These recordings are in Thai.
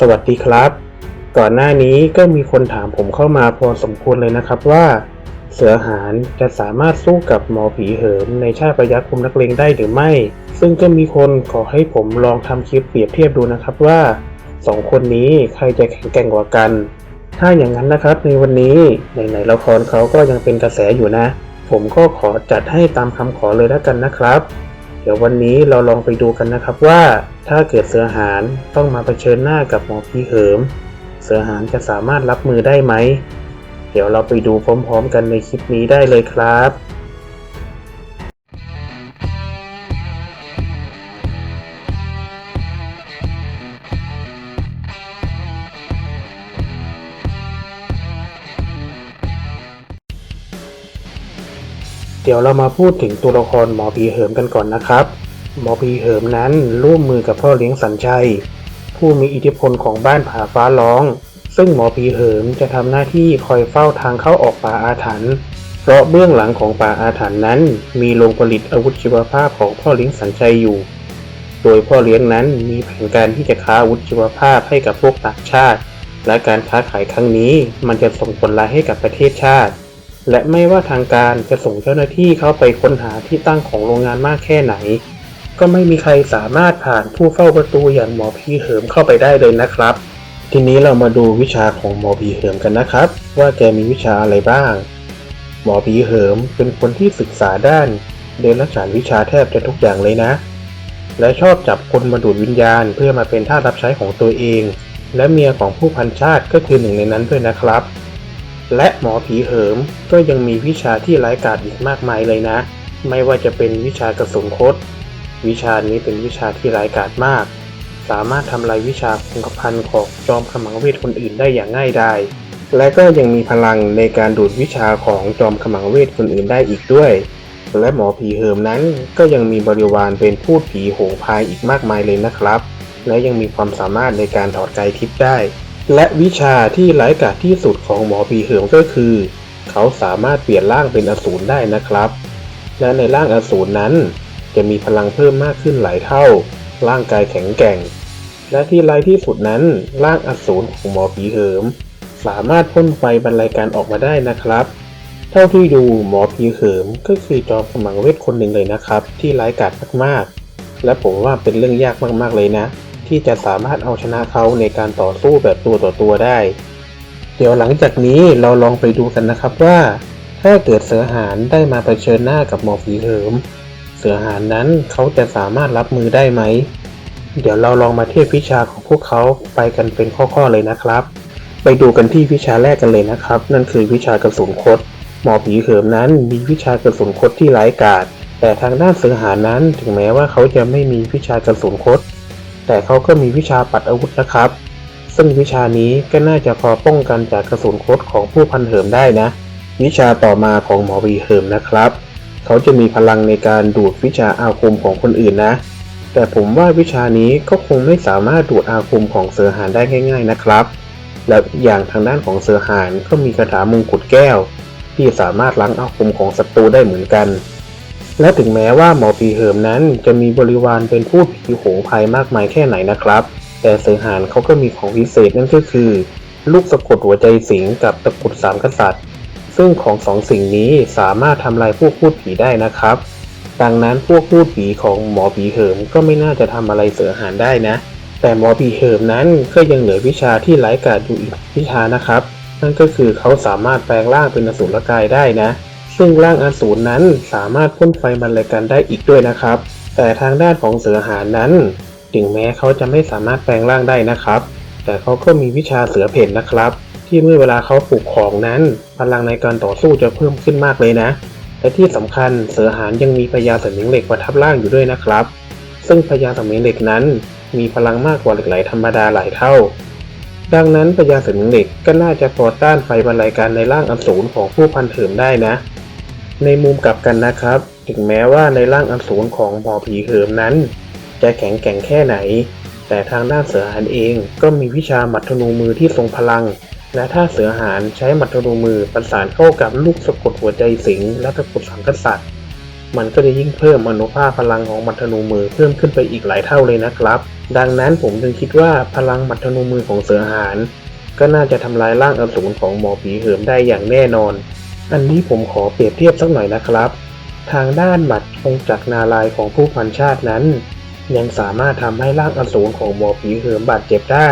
สวัสดีครับ ก่อนหน้านี้ก็มีคนถามผมเข้ามาพอสมควรเลยนะครับว่า เสือหารจะสามารถสู้กับหมอผีเหิมในชาติพยัคฆ์คุมนักเลงได้หรือไม่ ซึ่งก็มีคนขอให้ผมลองทำคลิปเปรียบเทียบดูนะครับว่าสองคนนี้ใครจะแข็งแกร่งกว่ากัน ถ้าอย่างนั้นนะครับในวันนี้ไหนๆละครเขาก็ยังเป็นกระแสอยู่นะ ผมก็ขอจัดให้ตามคำขอเลยแล้วกันนะครับ ดี๋ยววันนี้เราลองไปดูกันนะครับว่าถ้าเกิดเสือหานต้องมาเผชิญหน้ากับหมอผีเหิม เสือหานจะสามารถรับมือได้ไหม เดี๋ยวเราไปดูพร้อมๆ กันในคลิปนี้ได้เลยครับ เดี๋ยวเรามาพูดถึงตัวละครหมอผีเหิมกันก่อนนะครับ หมอผีเหิมนั้นร่วมมือกับพ่อเลี้ยงสัญชัย ผู้มีอิทธิพลของบ้านผาฟ้าร้อง ซึ่งหมอผีเหิมจะทำหน้าที่คอยเฝ้าทางเข้าออกป่าอาถรรพ์เพราะเบื้องหลังของป่าอาถรรพ์นั้น มีโรงผลิตอาวุธชีวภาพของพ่อเลี้ยงสัญชัยอยู่ โดยพ่อเลี้ยงนั้นมีแผนการที่จะค้าอาวุธชีวภาพให้กับพวกต่างชาติ และการค้าขายครั้งนี้มันจะส่งผลร้ายให้กับประเทศชาติ และไม่ว่าทางการจะส่งเจ้าหน้าที่เข้าไปค้นหาที่ตั้งของโรงงานมากแค่ไหน ก็ไม่มีใครสามารถผ่านผู้เฝ้าประตูอย่างหมอผีเหิมเข้าไปได้เลยนะครับ ทีนี้เรามาดูวิชาของหมอผีเหิมกันนะครับ ว่าแกมีวิชาอะไรบ้าง หมอผีเหิมเป็นคนที่ศึกษาด้านเดรัจฉานวิชาแทบจะทุกอย่างเลยนะ และชอบจับคนมาดูดวิญญาณเพื่อมาเป็นท่ารับใช้ของตัวเอง และเมียของผู้พันชาติก็คือหนึ่งในนั้นด้วยนะครับ และหมอผีเหิมก็ยังมีวิชาที่ร้ายกาจอีกมากมายเลยนะ ไม่ว่าจะเป็นวิชากระสุนคดวิชานี้เป็นวิชาที่ร้ายกาจมาก สามารถทำลายวิชาคงกระพันของจอมขมังเวทคนอื่นได้อย่างง่ายดายและก็ยังมีพลังในการดูดวิชาของจอมขมังเวทคนอื่นได้อีกด้วย และหมอผีเหิมนั้นก็ยังมีบริวารเป็นพูดผีโหงพายอีกมากมายเลยนะครับ และยังมีความสามารถในการถอดกายทิพย์ได้ และวิชาที่ไร้กาจที่สุดของหมอผีเหิมก็คือ เขาสามารถเปลี่ยนร่างเป็นอสูรได้นะครับ และในร่างอสูรนั้น จะมีพลังเพิ่มมากขึ้นหลายเท่า ร่างกายแข็งแกร่ง และที่ไร้ที่สุดนั้น ร่างอสูรของหมอผีเหิม สามารถพ่นไฟบรรลัยการออกมาได้นะครับ เท่าที่ดูหมอผีเหิมก็คือจอมขมังเวทคนหนึ่งเลยนะครับ ที่ไร้กาจมากๆ และผมว่าเป็นเรื่องยากมากๆเลยนะ ที่จะสามารถเอาชนะเขาในการต่อสู้แบบตัวต่อตัวได้ เดี๋ยวหลังจากนี้เราลองไปดูกันนะครับว่า ถ้าเกิดเสือหารได้มาเผชิญหน้ากับหมอผีเหิม เสือหารนั้นเขาจะสามารถรับมือได้ไหม เดี๋ยวเราลองมาเทียบวิชาของพวกเขาไปกันเป็นข้อๆเลยนะครับ ไปดูกันที่วิชาแรกกันเลยนะครับ นั่นคือวิชากระสุนคดหมอผีเหิมนั้นมีวิชากระสุนคดที่ร้ายกาจแต่ทางด้านเสือหารนั้นถึงแม้ว่าเขาจะไม่มีวิชากระสุนคด แต่เขาก็มีวิชาปัดอาวุธนะครับ ซึ่งวิชานี้ก็น่าจะพอป้องกันจากกระสุนคดของผู้พันเหิมได้นะ วิชาต่อมาของหมอผีเหิมนะครับ เขาจะมีพลังในการดูดวิชาอาคมของคนอื่นนะ แต่ผมว่าวิชานี้ก็คงไม่สามารถดูดอาคมของเสือหานได้ง่าย ๆนะครับ และอย่างทางด้านของเสือหานก็มีคาถามงกุฎแก้ว ที่สามารถล้างอาคมของศัตรูได้เหมือนกัน และถึงแม้ว่าหมอผีเหิมนั้นจะมีบริวารเป็นผู้ผีโหงภัยมากมายแค่ไหนนะครับ แต่เสือหานเขาก็มีของพิเศษนั่นก็คือ ลูกสะกดหัวใจสิงกับตะกุดสามกษัตริย์ ซึ่งของสองสิ่งนี้สามารถทำลายพวกพูดผีได้นะครับ ดังนั้นพวกพูดผีของหมอผีเหิมก็ไม่น่าจะทำอะไรเสือหานได้นะ แต่หมอผีเหิมนั้นก็ยังเหลือวิชาที่ไร้กาจอยู่อีกวิชานะครับ นั่นก็คือเขาสามารถแปลงร่างเป็นอสูรกายได้นะ ซึ่งร่างอสูรนั้นสามารถพ่นไฟบรรลัยกันได้อีกด้วยนะครับ แต่ทางด้านของเสือหานนั้น ถึงแม้เขาจะไม่สามารถแปลงร่างได้นะครับ แต่เขาก็มีวิชาเสือเพ่นนะครับ ที่เมื่อเวลาเขาปลุกของนั้น พลังในการต่อสู้จะเพิ่มขึ้นมากเลยนะ และที่สำคัญเสือหานยังมีพญาสมิงเหล็กประทับร่างอยู่ด้วยนะครับ ซึ่งพญาสมิงเหล็กนั้น มีพลังมากกว่าเหล็กไหลธรรมดาหลายเท่าดังนั้นพญาสมิงเหล็กก็น่าจะพอต้านไฟบรรลัยการในร่างอสูรของผู้พันเถิมได้นะ ในมุมกลับกันนะครับ ถึงแม้ว่าในร่างอสูรของหมอผีเหิมนั้น จะแข็งแกร่งแค่ไหน แต่ทางด้านเสือหานเองก็มีวิชาหมัดธนูมือที่ทรงพลัง และถ้าเสือหานใช้หมัดธนูมือประสานเข้ากับลูกสะกดหัวใจสิงและตะกดสังกษัตริย์มันก็จะยิ่งเพิ่มอนุภาคพลังของหมัดธนูมือเพิ่มขึ้นไปอีกหลายเท่าเลยนะครับ ดังนั้นผมจึงคิดว่าพลังหมัดธนูมือของเสือหารก็น่าจะทำลายร่างอสูรของหมอผีเหิมได้อย่างแน่นอน อันนี้ผมขอเปรียบเทียบสักหน่อยนะครับ ทางด้านหมัดองจักรนาลายของผู้พันชาตินั้น ยังสามารถทำให้ร่างอสูรของหมอผีเหิมบาดเจ็บได้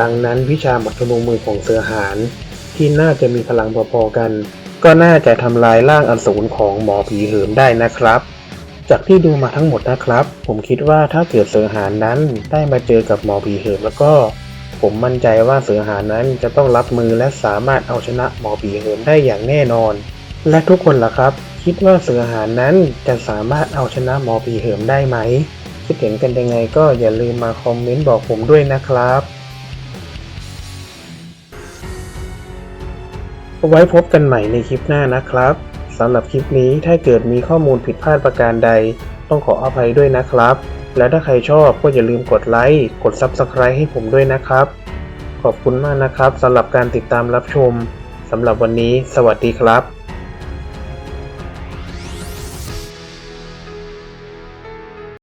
ดังนั้นวิชาหมัดธนูมือของเสือหารที่น่าจะมีพลังพอๆกัน ก็น่าจะทำลายร่างอสูรของหมอผีเหิมได้นะครับจากที่ดูมาทั้งหมดนะครับ ผมคิดว่าถ้าเกิดเสือหารนั้นได้มาเจอกับหมอผีเหิมแล้วก็ ผมมั่นใจว่าเสือหานั้นจะต้องรับมือและสามารถเอาชนะหมอผีเหิมได้อย่างแน่นอน และทุกคนล่ะครับ คิดว่าเสือหานั้นจะสามารถเอาชนะหมอผีเหิมได้ไหมคิดเห็นกันยังไงก็อย่าลืมมาคอมเมนต์บอกผมด้วยนะครับไว้พบกันใหม่ในคลิปหน้านะครับสำหรับคลิปนี้ถ้าเกิดมีข้อมูลผิดพลาดประการใด ต้องขออภัยด้วยนะครับ และถ้าใครชอบก็อย่าลืมกดไลค์ กด Subscribe ให้ผมด้วยนะครับ ขอบคุณมากนะครับสำหรับการติดตามรับชมสำหรับวันนี้ สวัสดีครับ